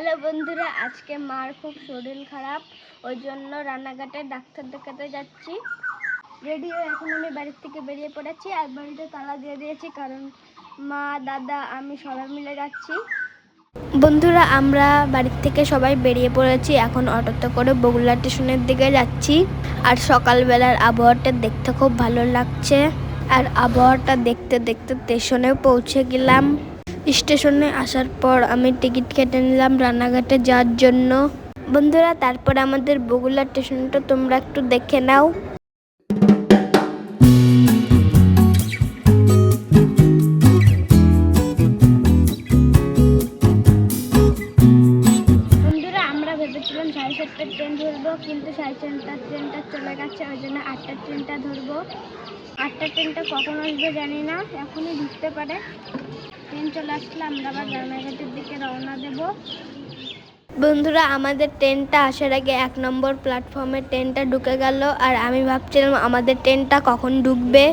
Hello বন্ধুরা, আজকে মার খুব শরীর খারাপ, ওই জন্য রান্নাঘাটে ডাক্তার দেখাতে যাচ্ছি। রেডি হয়ে এখন আমি বাড়ির থেকে বেরিয়ে পড়েছি, আর বাড়িতে তালা দিয়ে দিয়েছি, কারণ মা, দাদা, আমি সবাই মিলে যাচ্ছি। বন্ধুরা, আমরা বাড়ির থেকে সবাই বেরিয়ে পড়েছি, এখন অটোতে করে বগুলা স্টেশনের দিকে যাচ্ছি। আর সকালবেলার আবহাওয়াটা দেখতে খুব ভালো লাগছে। আর আবহাওয়াটা দেখতে দেখতে স্টেশনে পৌঁছে গেলাম। স্টেশনে আসার পর আমি টিকিট কেটে নিলাম রানাঘাটে যাওয়ার জন্য। বন্ধুরা, তারপর আমাদের বগুলা স্টেশনটা তোমরা একটু দেখে নাও। ভেবেছিলাম সাড়ে সাতটার ট্রেন ধরবো, কিন্তু সাড়ে চারটার ট্রেনটা চলে গেছে, ওই জন্য আটটার ট্রেনটা ধরবো। আটটার ট্রেনটা কখন আসবে জানি না, এখনই ঢুকতে পারে। ট্রেন চলে আসলে আমরা আবার রানাঘাটের দিকে রওনা দেব। বন্ধুরা আমাদের ট্রেনটা আসার আগে এক নম্বর প্ল্যাটফর্মে ট্রেনটা ঢুকে গেল আর আমি ভাবছিলাম আমাদের ট্রেনটা কখন ঢুকবে।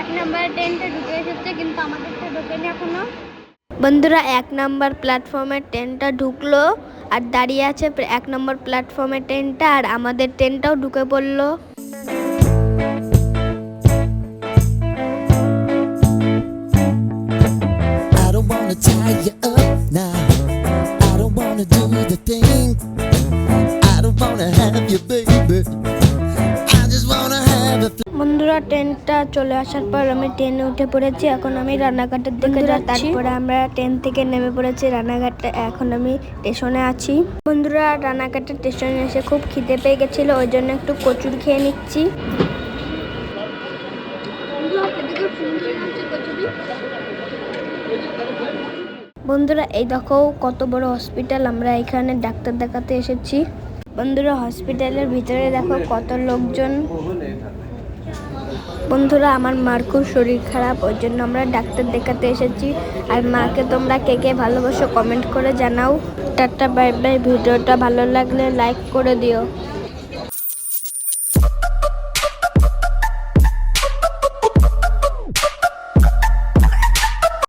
এক নাম্বার ট্রেনটা ঢুকে এসেছে কিন্তু আমাদেরটা ঢোকেনি এখনও। বন্ধুরা, এক নাম্বার প্ল্যাটফর্মে ট্রেনটা ঢুকলো আর দাঁড়িয়ে আছে এক নম্বর প্ল্যাটফর্মে ট্রেনটা আর আমাদের ট্রেনটাও ঢুকে পড়ল। Up বন্ধুরা ট্রেনটা চলে আসার পর আমি ট্রেনে উঠে পড়েছি। এখন আমি রান্নাঘাটের দিকে যাচ্ছি। তারপরে আমরা ট্রেন থেকে নেমে পড়েছি রানাঘাটে এখন আমি স্টেশনে আছি। বন্ধুরা রানাঘাটের স্টেশনে এসে খুব খিদে পেয়ে গেছিল ওই জন্য একটু কচুর খেয়ে নিচ্ছি। বন্ধুরা এই দেখো কত বড় হসপিটাল আমরা এখানে ডাক্তার দেখাতে এসেছি। বন্ধুরা হসপিটালের ভিতরে দেখো কত লোকজন। বন্ধুরা, আমার মার খুব শরীর খারাপ, ওই জন্য আমরা ডাক্তার দেখাতে এসেছি। আর মাকে তোমরা কে কে ভালোবাসো কমেন্ট করে জানাও। টাটা বাই বাই ভিডিওটা ভালো লাগলে লাইক করে দিও।